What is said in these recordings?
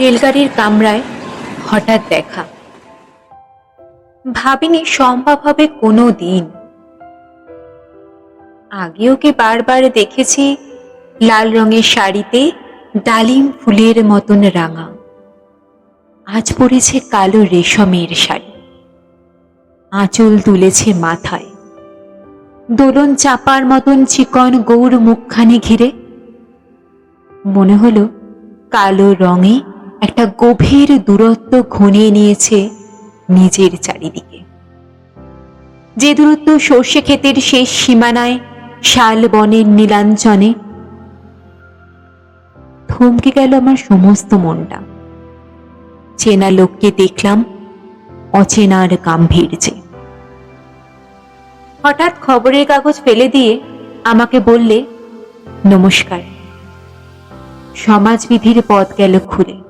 রেলগাড়ির কামরায় হঠাৎ দেখা। ভাবিনি সম্ভব হবে কোনো দিন। আগেও কি বারবার দেখেছি লাল রঙের শাড়িতে ডালিম ফুলের মতন রাঙা। আজ পড়েছে কালো রেশমের শাড়ি। আঁচল তুলেছে মাথায়। দোলন চাপার মতন চিকন গৌর মুখখানি ঘিরে। মনে হলো কালো রঙে একটা গভীর দূরত্ব ঘনিয়ে নিয়েছে নিজের চারিদিকে। যে দূরত্ব সর্ষে ক্ষেতের শেষ সীমানায় শাল বনের নীলাঞ্চনে, থমকে গেল আমার সমস্ত মনটা। চেনা লোককে দেখলাম অচেনার গাম্ভীর্যে। হঠাৎ খবরের কাগজ ফেলে দিয়ে আমাকে বললে, নমস্কার। সমাজবিধির পথ গেল খুলে।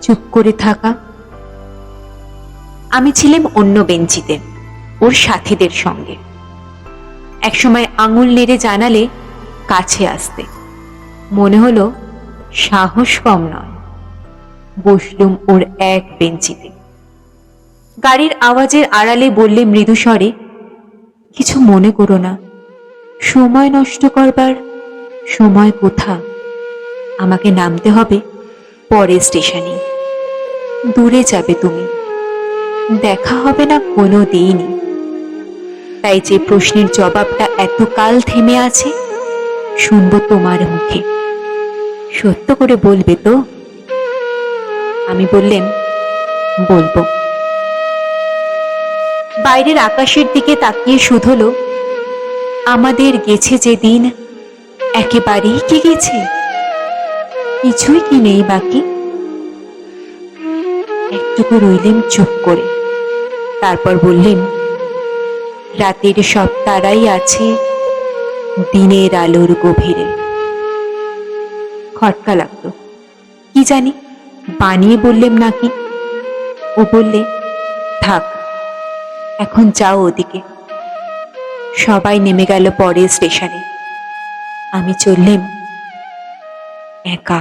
চুপ করে থাকা। আমি ছিলাম অন্য বেঞ্চিতে, ওর সাথীদের সঙ্গে। একসময় আঙুল নেড়ে জানালে কাছে আসতে। মনে হলো সাহস কম নয়। বসলুম ওর এক বেঞ্চিতে। গাড়ির আওয়াজের আড়ালে বললে মৃদু স্বরে কিছু মনে করো না। সময় নষ্ট করবার সময় কোথা? আমাকে নামতে হবে? পরের স্টেশনে। দূরে যাবে তুমি। দেখা হবে না কোনো দিনই। তাই যে প্রশ্নের জবাবটা এতকাল থেমে আছে, শুনব তোমার মুখে। সত্য করে বলবে তো? আমি বললেন, বলব। বাইরের আকাশের দিকে তাকিয়ে শুধলো আমাদের গেছে যে দিন একেবারেই কি গেছে? কিছুই কি নেই বাকি? একটুকু রইলেন চুপ করে। তারপর বললেন, রাতের সব তারাই আছে দিনের আলোর গভীরে। খটকা লাগতো কি জানি, বানিয়ে বললেন নাকি? ও বললে, থাক, এখন যাও ওদিকে। সবাই নেমে গেল পরের স্টেশনে। আমি চললেম একা।